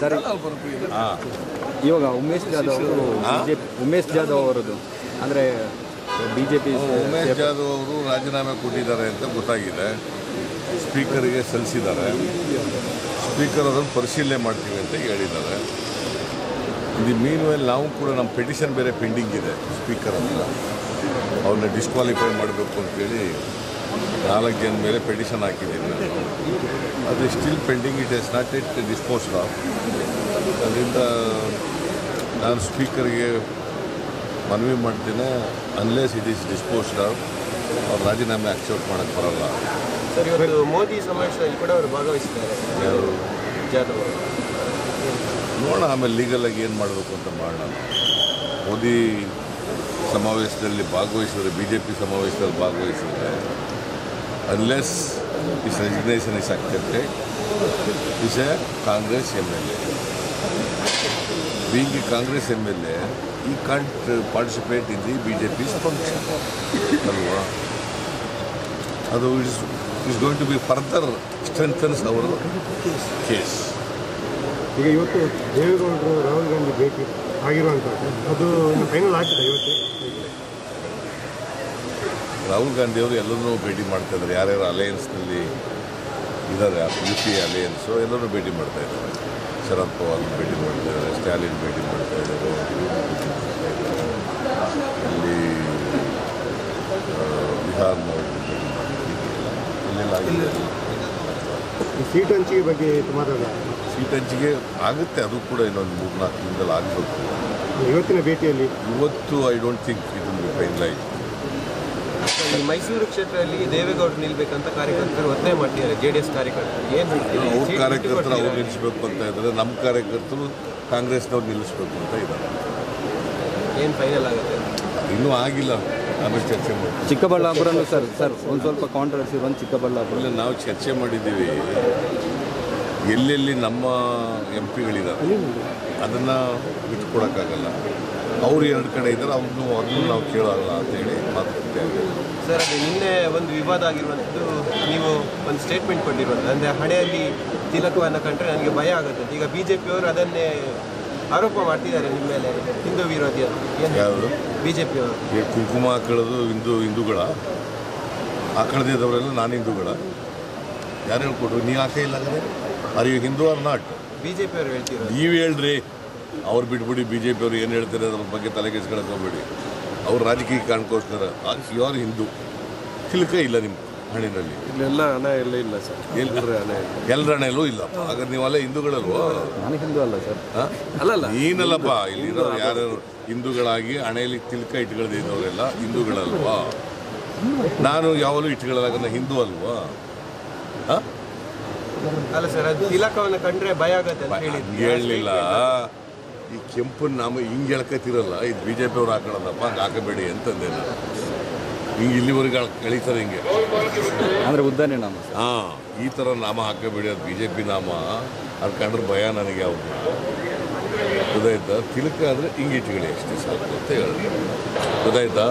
Sir. ಹಾಂ ಇವಾಗ ಉಮೇಶ್ ಜಾಧವ್ ಅವರು ಬಿಜೆಪಿ ಉಮೇಶ್ ಜಾಧವ್ ಅವರದ್ದು ಅಂದರೆ B J P Umesh Jadhav ಅವರು ರಾಜೀನಾಮೆ ಕೊಟ್ಟಿದ್ದಾರೆ ಅಂತ ಗೊತ್ತಾಗಿದೆ. ಸ್ಪೀಕರ್ಗೆ ಸಲ್ಲಿಸಿದ್ದಾರೆ. ಸ್ಪೀಕರ್ ಅದನ್ನು ಪರಿಶೀಲನೆ ಮಾಡ್ತೀವಿ ಅಂತ ಹೇಳಿದ್ದಾರೆ. ಇದು ಮೀನ್ ಮೇಲೆ ನಾವು ಕೂಡ ನಮ್ಮ ಪೆಟಿಷನ್ ಬೇರೆ ಪೆಂಡಿಂಗ್ ಇದೆ ಸ್ಪೀಕರ್ ಅಂತ ಅವ್ರನ್ನ ಡಿಸ್ಕ್ವಾಲಿಫೈ ಮಾಡಬೇಕು ಅಂತೇಳಿ ನಾಲ್ಕು ಜನ ಮೇಲೆ ಪೆಟಿಷನ್ ಹಾಕಿದ್ದೀನಿ ನಾನು. ಅದು still pending it is not it disposed of ಅದರಿಂದ ನಾನು ಸ್ಪೀಕರ್ಗೆ ಮನವಿ ಮಾಡ್ತೀನಿ unless it is disposed of ಅವ್ರು ರಾಜೀನಾಮೆ ಅಕ್ಸೆಪ್ಟ್ ಮಾಡೋಕ್ಕೆ ಬರಲ್ಲ. ಸರ್ ಇವರು ಮೋದಿ ಸಮಾವೇಶದಲ್ಲಿ ಕೂಡ ಅವರು ಭಾಗವಹಿಸಿದ್ದಾರೆ. ಯಾರು? ಜಾಧವ್ ಅವರು. ನೋಡೋಣ ಆಮೇಲೆ ಲೀಗಲಾಗಿ ಏನು ಮಾಡಬೇಕು ಅಂತ ಮಾಡೋಣ. ಮೋದಿ ಸಮಾವೇಶದಲ್ಲಿ ಭಾಗವಹಿಸಿದ್ರೆ ಬಿ ಜೆ ಪಿ ಸಮಾವೇಶದಲ್ಲಿ ಭಾಗವಹಿಸಿದ್ರೆ a Congress M L A being a Congress M L A ಈ can't participate in the B J P function ಅಲ್ವಾ ಅದು is is going to be further strengthens our case ಈಗ ಇವತ್ತು ದೇವೇಗೌಡರು ರಾಹುಲ್ ಗಾಂಧಿ ಭೇಟಿ ಆಗಿರುವಂಥದ್ದು ಅದು ಫೈನಲ್ ಆಗ್ತದೆ ಇವತ್ತು. ರಾಹುಲ್ ಗಾಂಧಿ ಅವರು ಎಲ್ಲರನ್ನೂ ಭೇಟಿ ಮಾಡ್ತಾ ಇದ್ದಾರೆ. ಯಾರ್ಯಾರು ಅಲಯನ್ಸ್ನಲ್ಲಿ ಇದ್ದಾರೆ ಯು ಪಿ ಅಲಯನ್ಸು ಎಲ್ಲರೂ ಭೇಟಿ ಮಾಡ್ತಾ ಇದ್ದಾರೆ. ಶರದ್ ಪವಾರ್ ಭೇಟಿ ಮಾಡ್ತಾ ಇದ್ದಾರೆ ಸ್ಟಾಲಿನ್ ಭೇಟಿ ಮಾಡ್ತಾ ಇದ್ದಾರೆ ಇಲ್ಲಿ ಬಿಹಾರ್ನವರು ಭೇಟಿ ಮಾಡ್ತಾರೆ ಈ ಸೀಟ್ ಹಂಚಿಕೆ ಬಗ್ಗೆ ಮಾತಾಡ ಸೀಟ್ ಹಂಚಿಕೆ ಆಗುತ್ತೆ ಅದು ಕೂಡ ಇನ್ನೊಂದು ಮೂರು ನಾಲ್ಕು ದಿನದಲ್ಲಿ ಆಗಬೇಕು. ಇವತ್ತಿನ ಭೇಟಿಯಲ್ಲಿ? ಇವತ್ತು ಐ ಡೋಂಟ್ ಥಿಂಕ್ ಇದು ಫೈನ್ ಸರ್, ಈ ಮೈಸೂರು ಕ್ಷೇತ್ರದಲ್ಲಿ ದೇವೇಗೌಡರು ನಿಲ್ಬೇಕಂತ ಕಾರ್ಯಕರ್ತರು ಒತ್ತಾಯ ಮಾಡ್ತಿದ್ದಾರೆ ಜೆ ಡಿ ಎಸ್ ಕಾರ್ಯಕರ್ತರು. ಏನು ಅವ್ರ ಕಾರ್ಯಕರ್ತರು ಅವ್ರು ನಿಲ್ಲಿಸಬೇಕು ಅಂತ ಇದ್ದಾರೆ. ನಮ್ಮ ಕಾರ್ಯಕರ್ತರು ಕಾಂಗ್ರೆಸ್ನವ್ರು ನಿಲ್ಲಿಸಬೇಕು ಅಂತ ಇದ್ದಾರೆ. ಏನು ಫೈನಲ್ ಆಗುತ್ತೆ? ಇನ್ನೂ ಆಗಿಲ್ಲ. ಆಮೇಲೆ ಚರ್ಚೆ ಮಾಡಿ ಚಿಕ್ಕಬಳ್ಳಾಪುರನು ಸರ್ ಸರ್ ಒಂದು ಸ್ವಲ್ಪ ಕಾಂಟ್ರವರ್ಸಿ ಬಂದು ಚಿಕ್ಕಬಳ್ಳಾಪುರ. ಇಲ್ಲ ನಾವು ಚರ್ಚೆ ಮಾಡಿದ್ದೀವಿ. ಎಲ್ಲೆಲ್ಲಿ ನಮ್ಮ ಎಂ ಪಿಗಳಿದ್ದಾರೆ ಅದನ್ನು ಬಿಟ್ಕೊಡೋಕ್ಕಾಗಲ್ಲ. ಅವ್ರು ಎರಡು ಕಡೆ ಇದ್ದಾರೆ ಅವ್ರನ್ನೂ ಅವ್ರನ್ನೂ ನಾವು ಕೇಳೋಲ್ಲ ಅಂತೇಳಿ ಮಾತುಕತೆ ಆಗಿದೆ ಸರ್ ಅದು ನಿನ್ನೆ ಒಂದು ವಿವಾದ ಆಗಿರುವಂಥದ್ದು ನೀವು ಒಂದು ಸ್ಟೇಟ್ಮೆಂಟ್ ಕೊಟ್ಟಿರುವಂಥದ್ದು ಅಂದರೆ ಹಣೆಯಲ್ಲಿ ತಿಲಕವನ್ನು ಕಂಡ್ರೆ ನನಗೆ ಭಯ ಆಗುತ್ತೆ. ಈಗ ಬಿ ಜೆ ಪಿಯವರು ಅದನ್ನೇ ಆರೋಪ ಮಾಡ್ತಿದ್ದಾರೆ ನಿಮ್ಮ ಮೇಲೆ ಹಿಂದೂ ವಿರೋಧಿ ಅಂತ. ಯಾವುದು? ಬಿ ಜೆ ಪಿಯವರು ಕುಂಕುಮ ಹಾಕೊಳ್ಳೋದು ಹಿಂದೂ ಹಿಂದೂಗಳ? ಹಾಕೊಳ್ಳದಿದ್ದವರೆಲ್ಲ ನಾನು ಹಿಂದೂಗಳ. ಯಾರು ಹೇಳ್ಕೊಟ್ರು? ನೀ ಹಾಕೇ ಇಲ್ಲ ಅಂದರೆ you Hindu are not B J ಪಿಯವರು ಹೇಳ್ತೀರ ನೀವು ಹೇಳ್ರಿ. ಅವ್ರು ಬಿಟ್ಬಿಡಿ ಬಿ ಜೆ ಪಿಯವ್ರು ಏನು ಹೇಳ್ತಾರೆ ಅದ್ರ ಬಗ್ಗೆ ತಲೆ ಕೆಡ್ಸ್ಕೊಳಕ್ ಹೋಗ್ಬೇಡಿ ಅವ್ರು ರಾಜಕೀಯ ಕಾರಣಕ್ಕೋಸ್ಕರ ಆರ್ ಹಿಂದೂ. ತಿಲಕ ಇಲ್ಲ ನಿಮ್ಮ ಹಣ್ಣಿನಲ್ಲಿ. ಇಲ್ಲೆಲ್ಲ ಹಣ ಎಲ್ಲ ಇಲ್ಲ ಸರ್. ಎಲ್ರ ಎಲ್ಲರ ಹಣೆಯಲ್ಲೂ ಇಲ್ಲ. ಹಾಗಾದ್ರೆ ನೀವಲ್ಲ ಹಿಂದೂಗಳಲ್ವೋ? ನಾನು ಹಿಂದೂ ಅಲ್ಲ ಸರ್. ಹಾ? ಅಲ್ಲಲ್ಲ. ನೀನಲ್ಲಪ್ಪ ಇಲ್ಲಿರೋ ಯಾರು ಹಿಂದೂಗಳಾಗಿ ಹಣೆಯಲ್ಲಿ ತಿಲಕ ಇಟ್ಕೊಳ್ದಿದ್ದವರೆಲ್ಲ ಹಿಂದೂಗಳಲ್ವಾ? ನಾನು ಯಾವಾಗಲೂ ಇಟ್ಕೊಳ್ಳಲ್ಲ ಹಿಂದೂ ಅಲ್ವಾ? ಹಾ? ಅಲ್ಲ ಸರ್ ಅದು ತಿಲಕವನ್ನು ಕಂಡ್ರೆ ಭಯ ಆಗತ್ತೆ ಹೇಳಲಿಲ್ಲ. ಈ ಕೆಂಪನ್ನು ನಾಮ ಹಿಂಗೆ ಎಳ್ಕತ್ತಿರಲ್ಲ ಇದು ಬಿ ಜೆ ಪಿ ಅವ್ರು ಹಾಕೊಳ್ಳೋದಪ್ಪ ಹಂಗೆ ಹಾಕಬೇಡಿ ಅಂತಂದೆ ನಾನು. ಹಿಂಗೆ ಇಲ್ಲಿವರೆಗೆ ಕಳೀತಾರೆ ಹಿಂಗೆ. ಅಂದರೆ ಉದ್ದಾನೆ ನಾಮ ಹಾಂ ಈ ಥರ ನಾಮ ಹಾಕಬೇಡಿ ಅದು ಬಿ ಜೆ ಪಿ ನಾಮ. ಅದು ಕಂಡ್ರೆ ಭಯ ನನಗೆ ಅವ್ರನ್ನ ಗೊತ್ತಾಯ್ತಾ? ತಿಲಕ ಅಂದರೆ ಹಿಂಗೆ ಇಟ್ಕೊಳ್ಳಿ ಅಷ್ಟೇ ಸಾಕು ಅಂತ ಹೇಳಿ ಗೊತ್ತಾಯ್ತಾ?